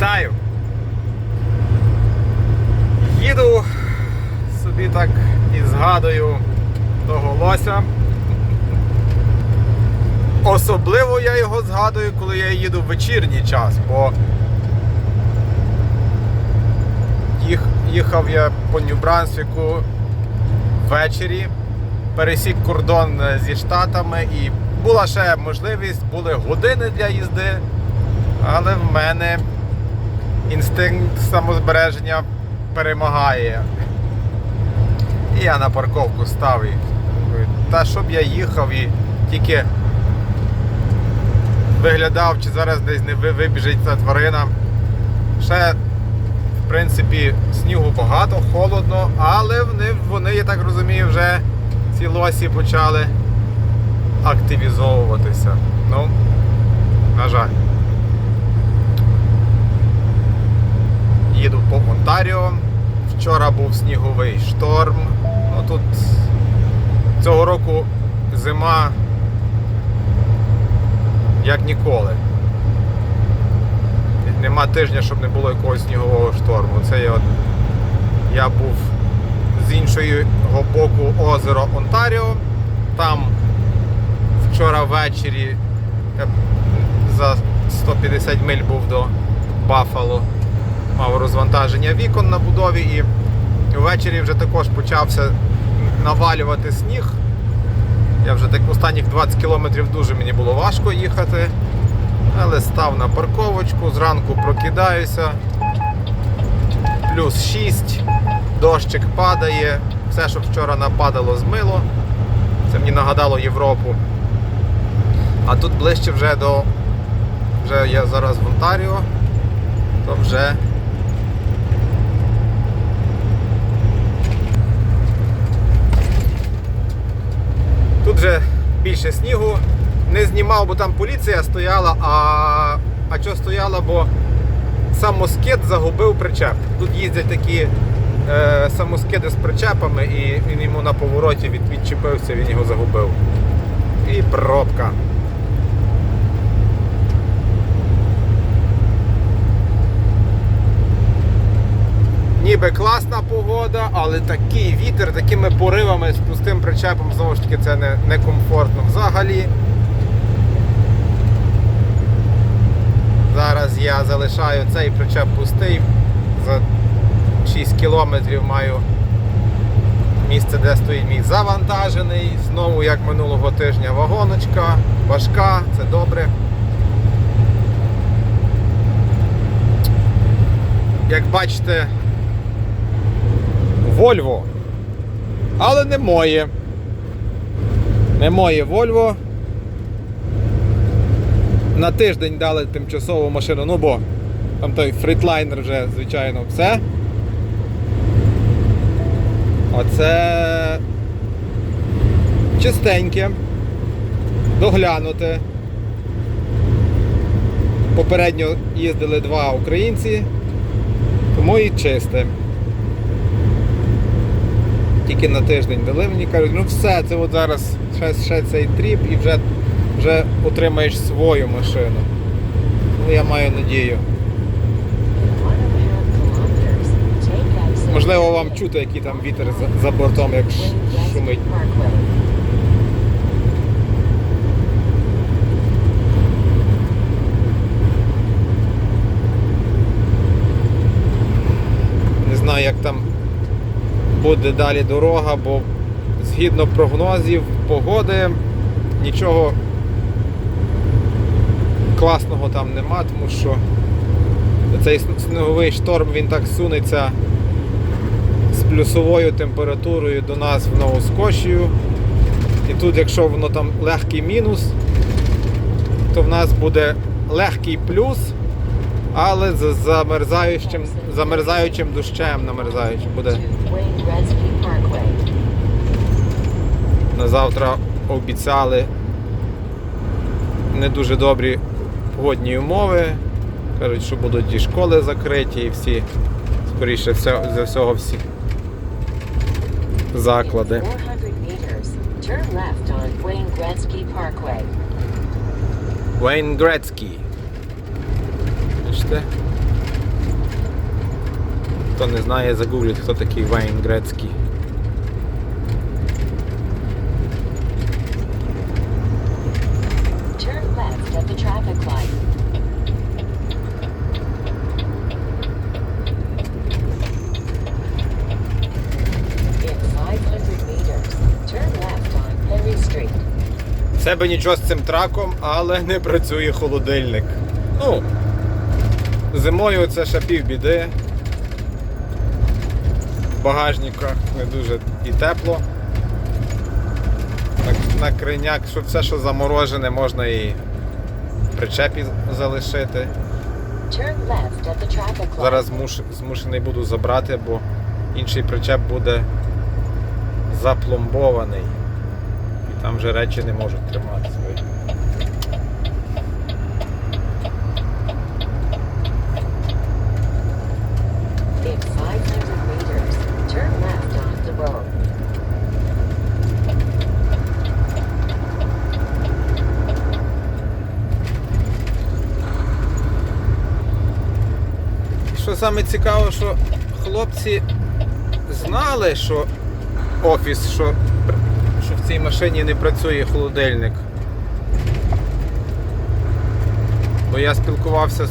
Вітаю! Їду собі так і згадую того лося. Особливо я його згадую, коли я їду в вечірній час, бо їх, їхав я по Нью-Брансвіку ввечері, пересік кордон зі Штатами і була ще можливість, були години для їзди, але в мене інстинкт самозбереження перемагає. І я на парковку став і та щоб я їхав і тільки виглядав, чи зараз десь не вибіжить ця тварина. Ще, в принципі, снігу багато, холодно, але вони, вони, я так розумію, вже ці лосі почали активізовуватися. Ну, на жаль. Їду по Онтаріо. Вчора був сніговий шторм. Ну тут цього року зима як ніколи. Нема тижня, щоб не було якогось снігового шторму. Це я, я був з іншого боку озеро Онтаріо. Там вчора ввечері я за 150 миль був до Баффало. Мав розвантаження вікон на будові і ввечері вже також почався навалювати сніг. Я вже так останніх 20 кілометрів дуже мені було важко їхати. Але став на парковочку, зранку прокидаюся. Плюс 6, дощик падає, все, що вчора нападало, змило. Це мені нагадало Європу. А тут ближче вже до. Вже я зараз в Онтаріо, то вже. Тут вже більше снігу. Не знімав, бо там поліція стояла, а, а що стояла, бо самоскид загубив причеп. Тут їздять такі е, самоскиди з причепами, і він йому на повороті від, відчепився, він його загубив. І пробка. Ніби класна погода, але такий вітер, такими поривами з пустим причепом, знову ж таки, це не, не комфортно взагалі. Зараз я залишаю цей причеп пустий. За 6 кілометрів маю місце, де стоїть мій завантажений. Знову, як минулого тижня, вагоночка, важка, це добре. Як бачите, Вольво. Але не моє. Не моє Вольво. На тиждень дали тимчасову машину, ну бо там той фрітлайнер вже, звичайно, все. Оце чистеньке, доглянуте. Попередньо їздили два українці, тому і чисте. Тільки на тиждень дали мені кажуть, ну все, це от зараз ще, ще цей тріп і вже, вже отримаєш свою машину. Ну я маю надію. Можливо, вам чути, який там вітер за, за бортом, як шумить. Не знаю, як там буде далі дорога, бо згідно прогнозів погоди нічого класного там нема, тому що цей сніговий шторм він так сунеться з плюсовою температурою до нас в Новоскошію. І тут, якщо воно там легкий мінус, то в нас буде легкий плюс, але з замерзаючим, замерзаючим дощем намерзаючим буде. На завтра обіцяли не дуже добрі погодні умови. Кажуть, що будуть і школи закриті, і всі, скоріше за всього, всі заклади. 400 meters. Turn left on Wayne Gretzky. Бачите? Хто не знає, загугліть, хто такий Вейн Грецький. Turn left at the traffic light. In 500 meters, turn left on Henry Street. В себе нічого з цим траком, але не працює холодильник. Ну, зимою це ще півбіди. В багажниках не дуже і тепло. На, на криняк, що все, що заморожене, можна і в причепі залишити. Зараз змуш, змушений буду забрати, бо інший причеп буде запломбований. І там вже речі не можуть триматися. Саме цікаво, що хлопці знали, що офіс, що, що в цій машині не працює холодильник. Бо я спілкувався з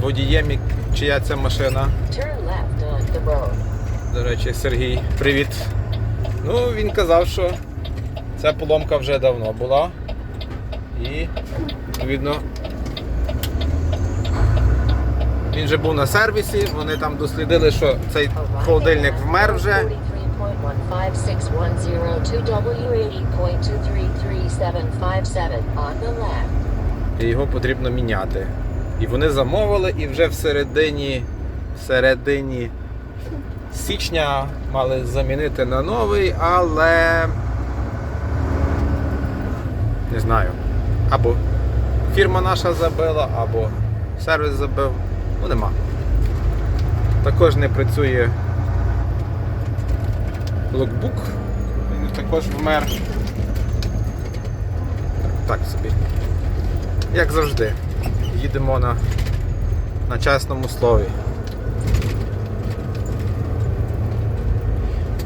водієм, чия це машина. До речі, Сергій, привіт. Ну, він казав, що ця поломка вже давно була. І, відповідно, він вже був на сервісі, вони там дослідили, що цей холодильник вмер вже. 43.15610 on the left. і його потрібно міняти. І вони замовили, і вже в середині, в середині січня мали замінити на новий, але не знаю. Або фірма наша забила, або сервіс забив. Ну нема. Також не працює локбук. Він також вмер. Так собі. Як завжди, їдемо на, на чесному слові.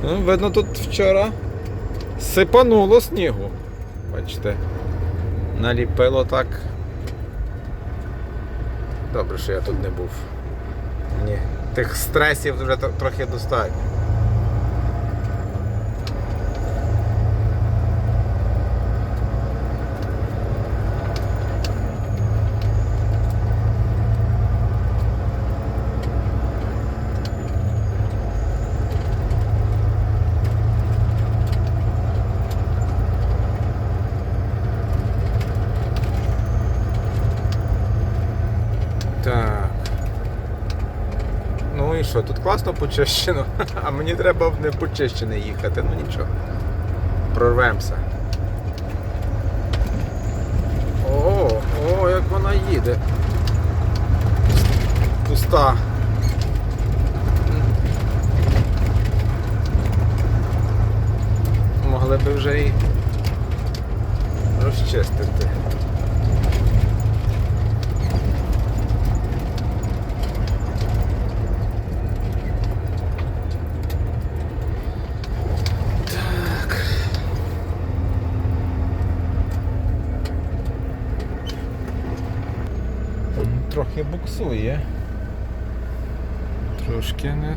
Ну, видно, тут вчора сипануло снігу. Бачите, наліпило так. Добре, що я тут не був. Ні, тих стресів вже трохи достатньо. Так. Ну і що, тут класно почищено, а мені треба в непочищене їхати, ну нічого. Прорвемося. О, о, як вона їде. Пуста. Могли би вже і розчистити. Трохи буксує. Трошки не.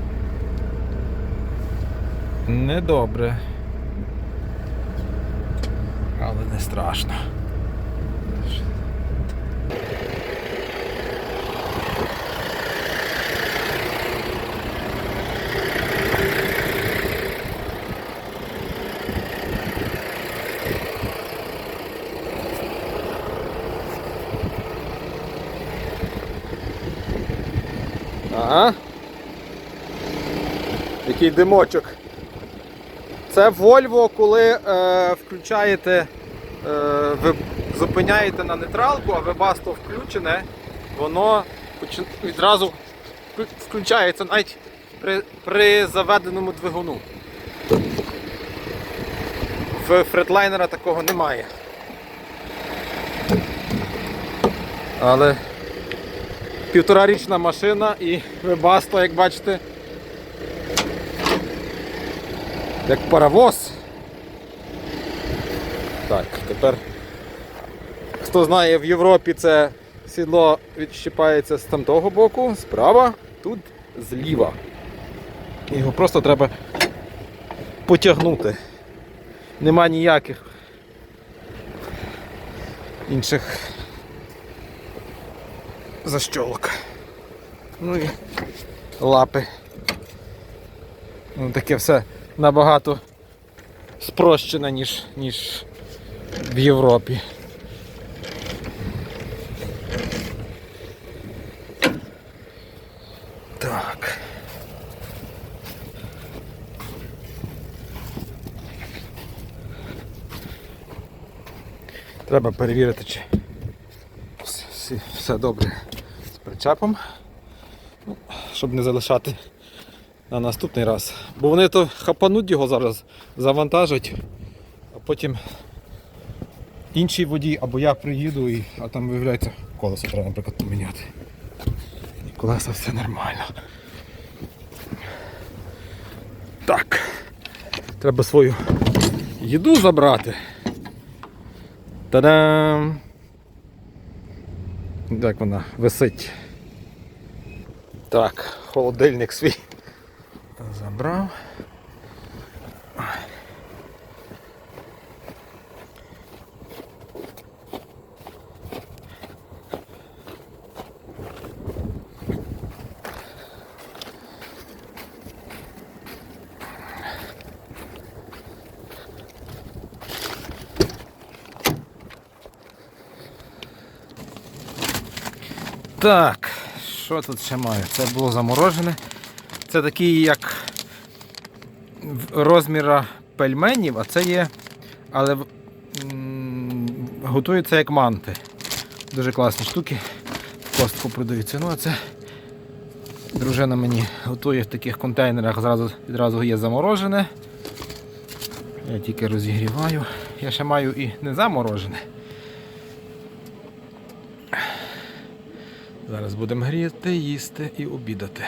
Недобре. Але не страшно. Ага. Який димочок. Це Volvo, коли е, включаєте, е, ви зупиняєте на нейтралку, а вебасто включене, воно відразу включається навіть при, при заведеному двигуну. В фредлайнера такого немає. Але Півторарічна машина і вебасто, як бачите. Як паровоз. Так, тепер. Хто знає, в Європі це сідло відщипається з тамтого боку, справа, тут зліва. Його просто треба потягнути. Нема ніяких інших защолок. Ну і лапи. Ну, таке все набагато спрощене, ніж, ніж в Європі. Так. Треба перевірити, чи все, все- добре причепом, Ну, щоб не залишати на наступний раз. Бо вони то хапануть його зараз, завантажать, а потім інший водій або я приїду, і, а там виявляється колесо треба, наприклад, поміняти. І колеса все нормально. Так. Треба свою їду забрати. Та-дам! Як вона висить. Так, холодильник свій забрав. Так, що тут ще маю? Це було заморожене. Це такі як розміра пельменів, а це є. Але готуються як манти. Дуже класні штуки. Костку продаються. Ну а це дружина мені готує в таких контейнерах, зразу, відразу є заморожене. Я тільки розігріваю. Я ще маю і не заморожене. Зараз будемо гріти, їсти і обідати.